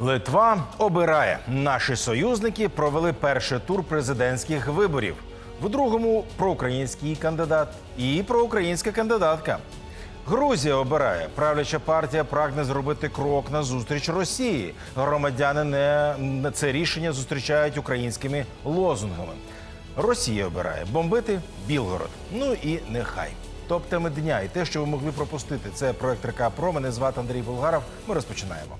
Литва обирає. Наші союзники провели перший тур президентських виборів. В другому проукраїнський кандидат і проукраїнська кандидатка. Грузія обирає. Правляча партія прагне зробити крок на зустріч Росії. Громадяни не на це рішення зустрічають українськими лозунгами. Росія обирає бомбити Білгород. Ну і нехай. Топ-теми дня і те, що ви могли пропустити. Це проект РК Про. Мене звати Андрій Болгаров. Ми розпочинаємо.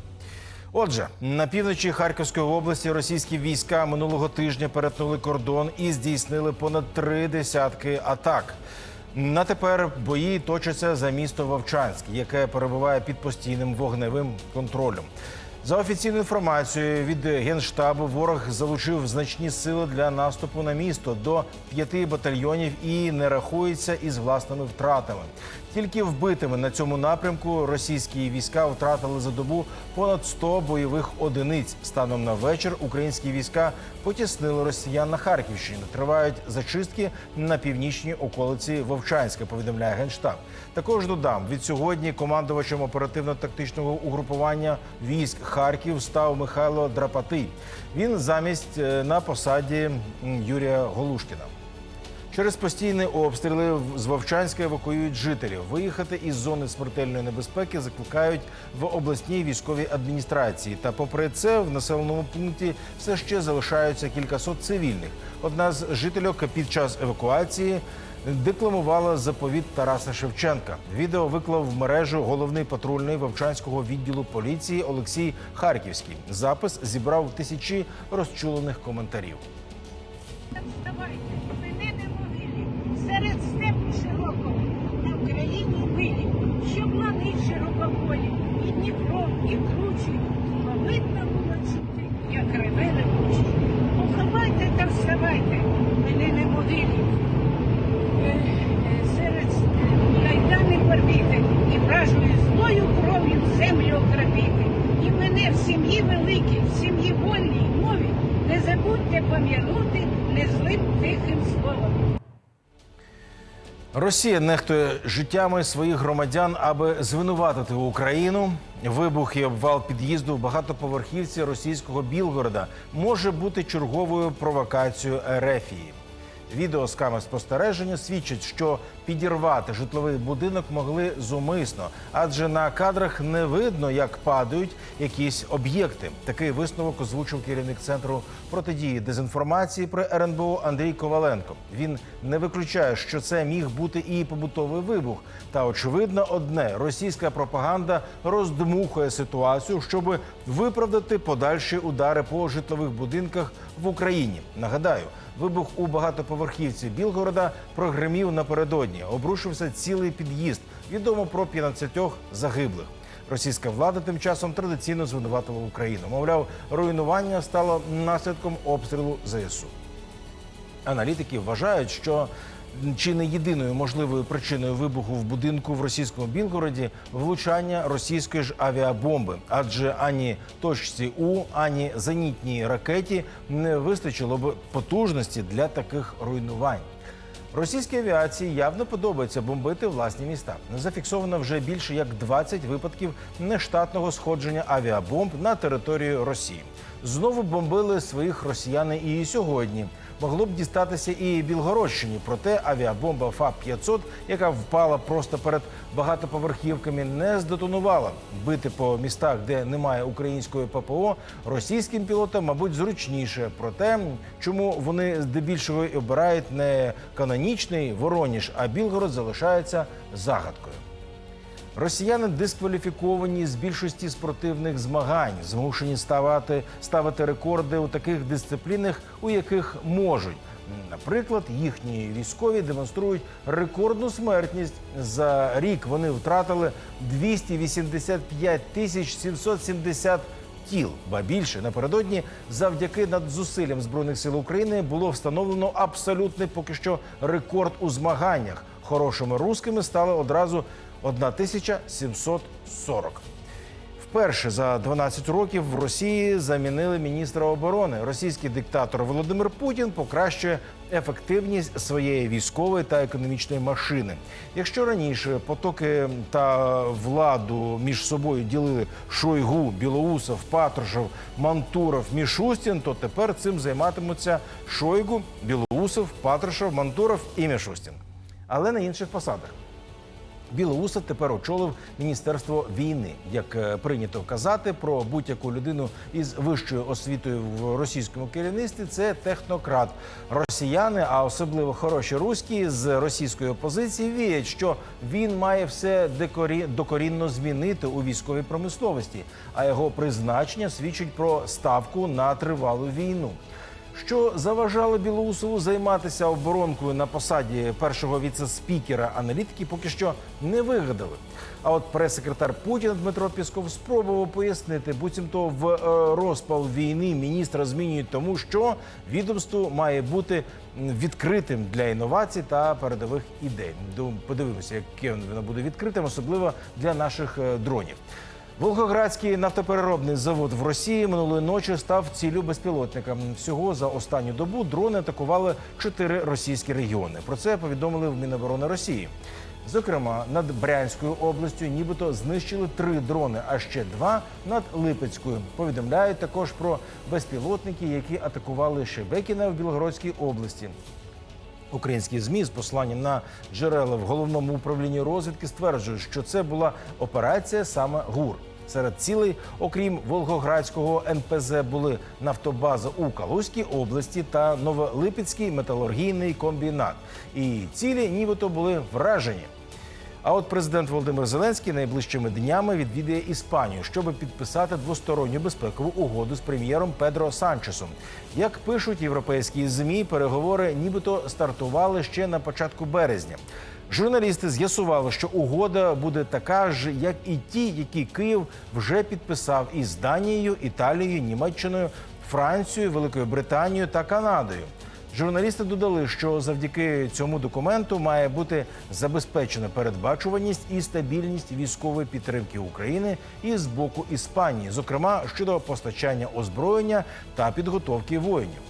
Отже, на півночі Харківської області російські війська минулого тижня перетнули кордон і здійснили понад три десятки атак. На тепер бої точаться за місто Вовчанськ, яке перебуває під постійним вогневим контролем. За офіційною інформацією від генштабу, ворог залучив значні сили для наступу на місто до п'яти батальйонів і не рахується із власними втратами. Тільки вбитими на цьому напрямку російські війська втратили за добу понад 100 бойових одиниць. Станом на вечір українські війська потіснили росіян на Харківщині. Тривають зачистки на північній околиці Вовчанська. Повідомляє генштаб. Також додам від сьогодні командувачем оперативно-тактичного угрупування військ Харків став Михайло Драпатий. Він замість е, на посаді Юрія Голушкіна. Через постійні обстріли з Вовчанська евакуюють жителів. Виїхати із зони смертельної небезпеки закликають в обласній військовій адміністрації. Та попри це в населеному пункті все ще залишаються кількасот цивільних. Одна з жительок під час евакуації декламувала заповіт Тараса Шевченка. Відео виклав в мережу головний патрульний Вовчанського відділу поліції Олексій Харківський. Запис зібрав тисячі розчулених коментарів. Могилі, серед степу широкого, на Україні милі, що плани широкополі, і Дніпро, і кручі, видно було чути, як реве ревучі. Поховайте та вставайте, мене не могилі. Е, е, Серед кайдани порвіте, і вражою злою кров'ю землю окропіти. І мене в сім'ї великій, в сім'ї вольній мові не забудьте пам'янути незлим тихим словом. Росія нехтує життями своїх громадян, аби звинуватити Україну. Вибух і обвал під'їзду в багатоповерхівці російського Білгорода може бути черговою провокацією Ерефії. Відео з камер спостереження свідчить, що підірвати житловий будинок могли зумисно, адже на кадрах не видно, як падають якісь об'єкти. Такий висновок озвучив керівник центру протидії дезінформації при РНБО Андрій Коваленко. Він не виключає, що це міг бути і побутовий вибух. Та очевидно, одне російська пропаганда роздмухує ситуацію, щоб виправдати подальші удари по житлових будинках в Україні. Нагадаю. Вибух у багатоповерхівці Білгорода прогримів напередодні. Обрушився цілий під'їзд. Відомо про 15 загиблих. Російська влада тим часом традиційно звинуватила Україну. Мовляв, руйнування стало наслідком обстрілу ЗСУ. Аналітики вважають, що чи не єдиною можливою причиною вибуху в будинку в російському Білгороді влучання російської ж авіабомби, адже ані точці У, ані зенітній ракеті не вистачило б потужності для таких руйнувань. Російській авіації явно подобається бомбити власні міста. Зафіксовано вже більше як 20 випадків нештатного сходження авіабомб на територію Росії. Знову бомбили своїх росіяни і сьогодні. Могло б дістатися і Білгородщині, проте авіабомба ФАП-500, яка впала просто перед багатоповерхівками, не здетонувала. Бити по містах, де немає української ППО, російським пілотам, мабуть, зручніше. Проте, чому вони здебільшого обирають не канонічний Вороніж, а Білгород залишається загадкою. Росіяни дискваліфіковані з більшості спортивних змагань, змушені ставати ставити рекорди у таких дисциплінах, у яких можуть. Наприклад, їхні військові демонструють рекордну смертність. За рік вони втратили 285 тисяч 770 тіл. Ба більше напередодні, завдяки надзусиллям збройних сил України, було встановлено абсолютний поки що рекорд у змаганнях. Хорошими рускими стали одразу 1740. Вперше за 12 років в Росії замінили міністра оборони. Російський диктатор Володимир Путін покращує ефективність своєї військової та економічної машини. Якщо раніше потоки та владу між собою ділили Шойгу, Білоусов, Патрушев, Мантуров, Мішустін, то тепер цим займатимуться Шойгу, Білоусов, Патрушев, Мантуров і Мішустін. Але на інших посадах. Білоусов тепер очолив міністерство війни. Як е, прийнято казати про будь-яку людину із вищою освітою в російському керівництві, це технократ. Росіяни, а особливо хороші руські з російської опозиції, віють, що він має все декорі... докорінно змінити у військовій промисловості, а його призначення свідчить про ставку на тривалу війну. Що заважало Білоусову займатися оборонкою на посаді першого віце-спікера, аналітики поки що не вигадали. А от прес-секретар Путіна Дмитро Пісков спробував пояснити, буцімто в е, розпал війни міністра змінюють тому, що відомство має бути відкритим для інновацій та передових ідей. Подивимося, яке воно буде відкритим, особливо для наших е, дронів. Волгоградський нафтопереробний завод в Росії минулої ночі став ціллю безпілотника. Всього за останню добу дрони атакували чотири російські регіони. Про це повідомили в Міноборони Росії. Зокрема, над Брянською областю нібито знищили три дрони, а ще два над Липецькою. Повідомляють також про безпілотники, які атакували Шебекіна в Білгородській області. Українські змі з посланням на джерела в головному управлінні розвідки стверджують, що це була операція саме ГУР. Серед цілей, окрім Волгоградського НПЗ, були нафтобаза у Калузькій області та Новолипецький металургійний комбінат. І цілі нібито були вражені. А от президент Володимир Зеленський найближчими днями відвідає Іспанію, щоб підписати двосторонню безпекову угоду з прем'єром Педро Санчесом. Як пишуть європейські змі, переговори нібито стартували ще на початку березня. Журналісти з'ясували, що угода буде така ж, як і ті, які Київ вже підписав із Данією, Італією, Німеччиною, Францією, Великою Британією та Канадою. Журналісти додали, що завдяки цьому документу має бути забезпечена передбачуваність і стабільність військової підтримки України і з боку Іспанії, зокрема щодо постачання озброєння та підготовки воїнів.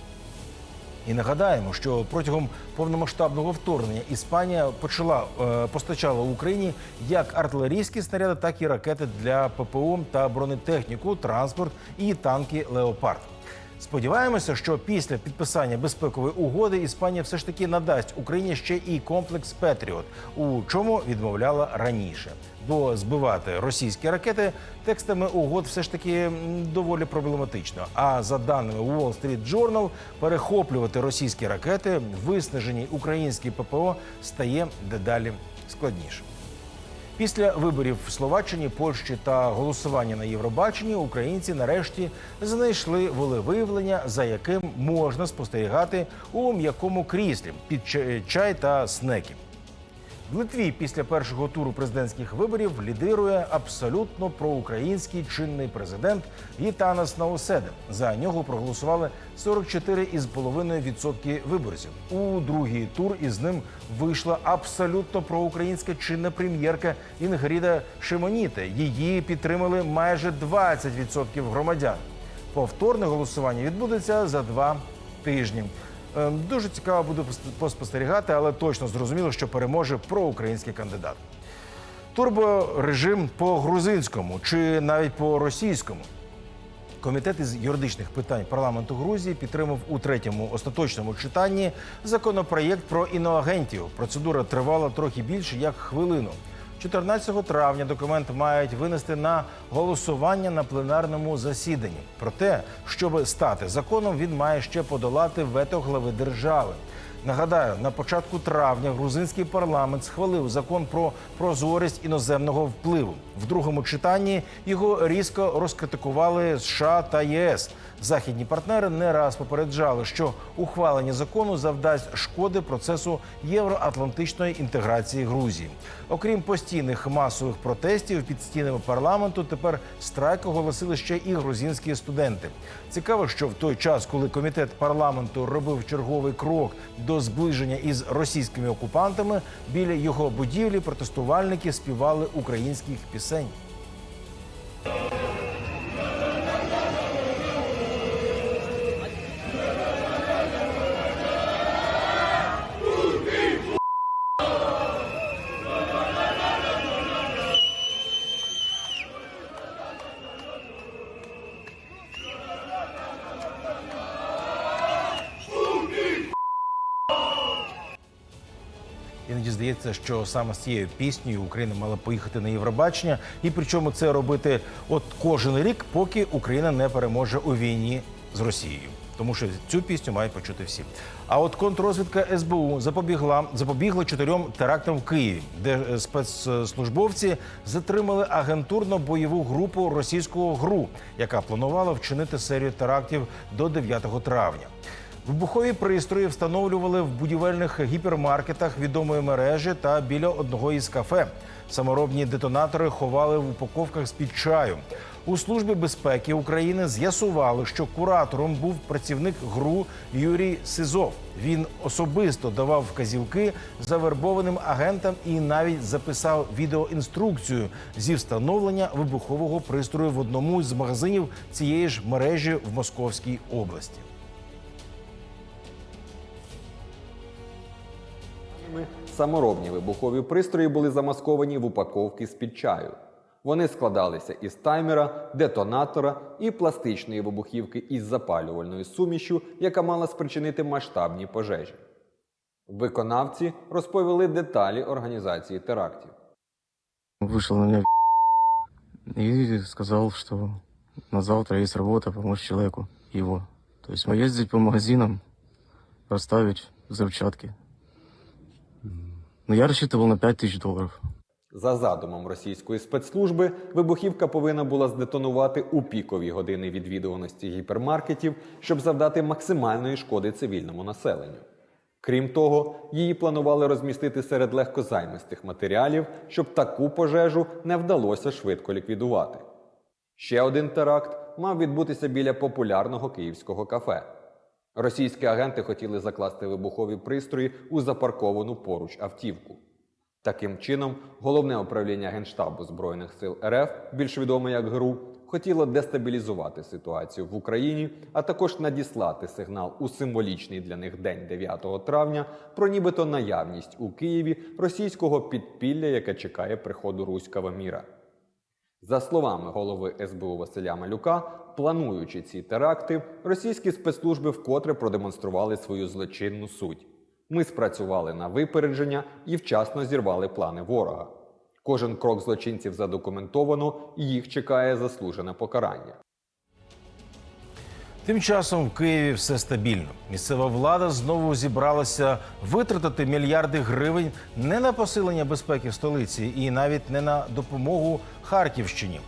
І нагадаємо, що протягом повномасштабного вторгнення Іспанія почала е, постачала Україні як артилерійські снаряди, так і ракети для ППО та бронетехніку, транспорт і танки Леопард. Сподіваємося, що після підписання безпекової угоди Іспанія все ж таки надасть Україні ще і комплекс Петріот, у чому відмовляла раніше. Бо збивати російські ракети текстами угод все ж таки доволі проблематично. А за даними Wall Street Journal, перехоплювати російські ракети, виснажені українські ППО, стає дедалі складніше. Після виборів в Словаччині, Польщі та голосування на Євробаченні українці нарешті знайшли волевиявлення, за яким можна спостерігати у м'якому кріслі під чай та снеки. В Литві після першого туру президентських виборів лідирує абсолютно проукраїнський чинний президент Гітанас Науседа. За нього проголосували 44,5% виборців. У другий тур із ним вийшла абсолютно проукраїнська чинна прем'єрка Інгріда Шимоніте. Її підтримали майже 20% громадян. Повторне голосування відбудеться за два тижні. Е, Дуже цікаво буде поспостерігати, але точно зрозуміло, що переможе проукраїнський кандидат. Турборежим по грузинському чи навіть по російському. Комітет із юридичних питань парламенту Грузії підтримав у третьому остаточному читанні законопроєкт про іноагентів. Процедура тривала трохи більше як хвилину. 14 травня документ мають винести на голосування на пленарному засіданні. Проте, щоб стати законом, він має ще подолати вето глави держави. Нагадаю, на початку травня грузинський парламент схвалив закон про прозорість іноземного впливу. В другому читанні його різко розкритикували США та ЄС. Західні партнери не раз попереджали, що ухвалення закону завдасть шкоди процесу євроатлантичної інтеграції Грузії. Окрім постійних масових протестів під стінами парламенту, тепер страйк оголосили ще і грузинські студенти. Цікаво, що в той час, коли комітет парламенту робив черговий крок до зближення із російськими окупантами, біля його будівлі протестувальники співали українських пісень. Здається, що саме з цією піснею Україна мала поїхати на Євробачення, і причому це робити от кожен рік, поки Україна не переможе у війні з Росією. Тому що цю пісню мають почути всі. А от контррозвідка СБУ запобігла запобігла чотирьом терактам в Києві, де е, спецслужбовці затримали агентурно-бойову групу російського ГРУ, яка планувала вчинити серію терактів до 9 травня. Вибухові пристрої встановлювали в будівельних гіпермаркетах відомої мережі та біля одного із кафе. Саморобні детонатори ховали в упаковках з під чаю. У службі безпеки України з'ясували, що куратором був працівник ГРУ Юрій Сизов. Він особисто давав вказівки завербованим агентам і навіть записав відеоінструкцію зі встановлення вибухового пристрою в одному з магазинів цієї ж мережі в Московській області. Саморобні вибухові пристрої були замасковані в упаковки з-під чаю. Вони складалися із таймера, детонатора і пластичної вибухівки із запалювальною сумішю, яка мала спричинити масштабні пожежі. Виконавці розповіли деталі організації терактів. Вышел на меня и сказал, что на завтра есть работа помочь человеку его. То есть ездить по магазинам, расставить взрывчатки. Но я рассчитывал на 5000 долларов. За задумом російської спецслужби, вибухівка повинна була здетонувати у пікові години відвідуваності гіпермаркетів, щоб завдати максимальної шкоди цивільному населенню. Крім того, її планували розмістити серед легкозаймистих матеріалів, щоб таку пожежу не вдалося швидко ліквідувати. Ще один теракт мав відбутися біля популярного київського кафе. Російські агенти хотіли закласти вибухові пристрої у запарковану поруч автівку. Таким чином, головне управління Генштабу Збройних сил РФ, більш відоме як ГРУ, хотіло дестабілізувати ситуацію в Україні, а також надіслати сигнал у символічний для них день 9 травня про нібито наявність у Києві російського підпілля, яке чекає приходу руського міра. За словами голови СБУ Василя Малюка, плануючи ці теракти, російські спецслужби вкотре продемонстрували свою злочинну суть. Ми спрацювали на випередження і вчасно зірвали плани ворога. Кожен крок злочинців задокументовано, і їх чекає заслужене покарання. Тим часом в Києві все стабільно. Місцева влада знову зібралася витратити мільярди гривень не на посилення безпеки в столиці і навіть не на допомогу Харківщині.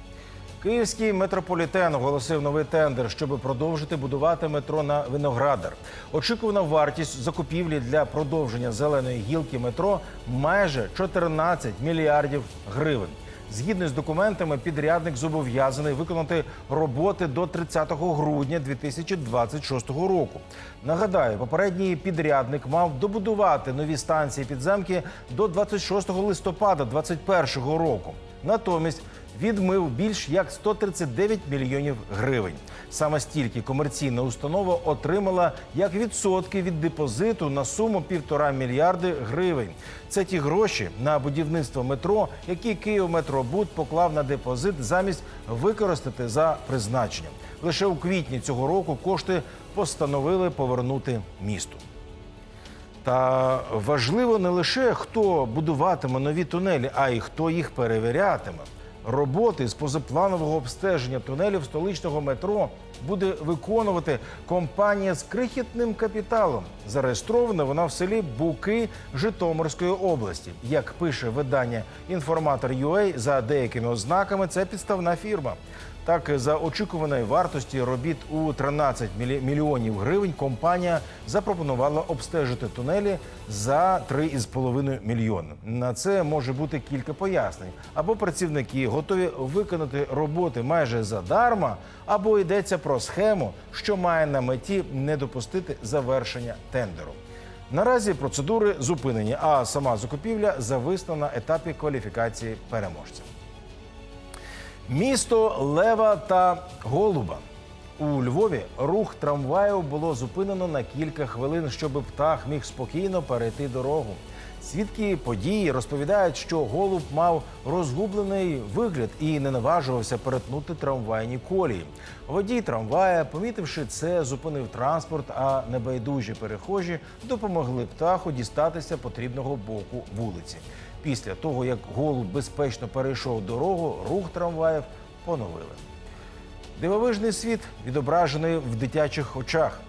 Київський метрополітен оголосив новий тендер, щоб продовжити будувати метро на Виноградар. Очікувана вартість закупівлі для продовження зеленої гілки метро майже 14 мільярдів гривень. Згідно з документами, підрядник зобов'язаний виконати роботи до 30 грудня 2026 року. Нагадаю, попередній підрядник мав добудувати нові станції підземки до 26 листопада 2021 року. Натомість відмив більш як 139 мільйонів гривень. Саме стільки комерційна установа отримала як відсотки від депозиту на суму півтора мільярди гривень. Це ті гроші на будівництво метро, які Київметробуд поклав на депозит замість використати за призначенням. Лише у квітні цього року кошти постановили повернути місту. Та важливо не лише хто будуватиме нові тунелі, а й хто їх перевірятиме. Роботи з позапланового обстеження тунелів столичного метро буде виконувати компанія з крихітним капіталом. Зареєстрована вона в селі Буки Житомирської області. Як пише видання Інформатор UA, за деякими ознаками це підставна фірма. Так, за очікуваної вартості робіт у 13 мільйонів гривень компанія запропонувала обстежити тунелі за 3,5 мільйони. На це може бути кілька пояснень. Або працівники готові виконати роботи майже задарма, або йдеться про схему, що має на меті не допустити завершення тендеру. Наразі процедури зупинені, а сама закупівля зависла на етапі кваліфікації переможців. Місто Лева та Голуба. У Львові рух трамваю було зупинено на кілька хвилин, щоб птах міг спокійно перейти дорогу. Свідки події розповідають, що голуб мав розгублений вигляд і не наважувався перетнути трамвайні колії. Водій трамвая, помітивши це, зупинив транспорт, а небайдужі перехожі допомогли птаху дістатися потрібного боку вулиці. Після того, як голуб безпечно перейшов дорогу, рух трамваїв поновили. Дивовижний світ відображений в дитячих очах.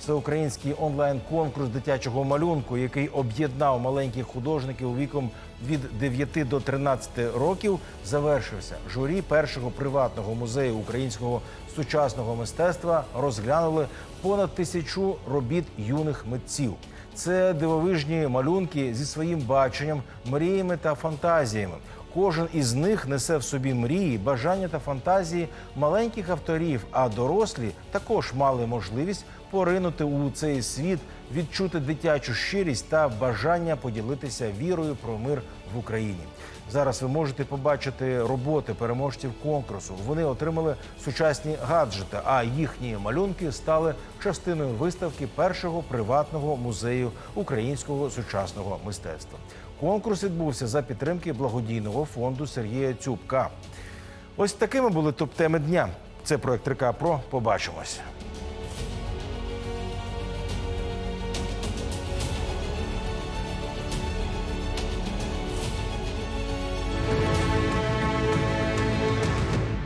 Всеукраїнський онлайн-конкурс дитячого малюнку, який об'єднав маленьких художників віком від 9 до 13 років, завершився. Журі першого приватного музею українського сучасного мистецтва розглянули понад тисячу робіт юних митців. Це дивовижні малюнки зі своїм баченням, мріями та фантазіями. Кожен із них несе в собі мрії, бажання та фантазії маленьких авторів, а дорослі також мали можливість поринути у цей світ, відчути дитячу щирість та бажання поділитися вірою про мир в Україні. Зараз ви можете побачити роботи переможців конкурсу. Вони отримали сучасні гаджети, а їхні малюнки стали частиною виставки першого приватного музею українського сучасного мистецтва. Конкурс відбувся за підтримки благодійного фонду Сергія Цюбка. Ось такими були топ-теми дня. Це проект 3К Про. Побачимось.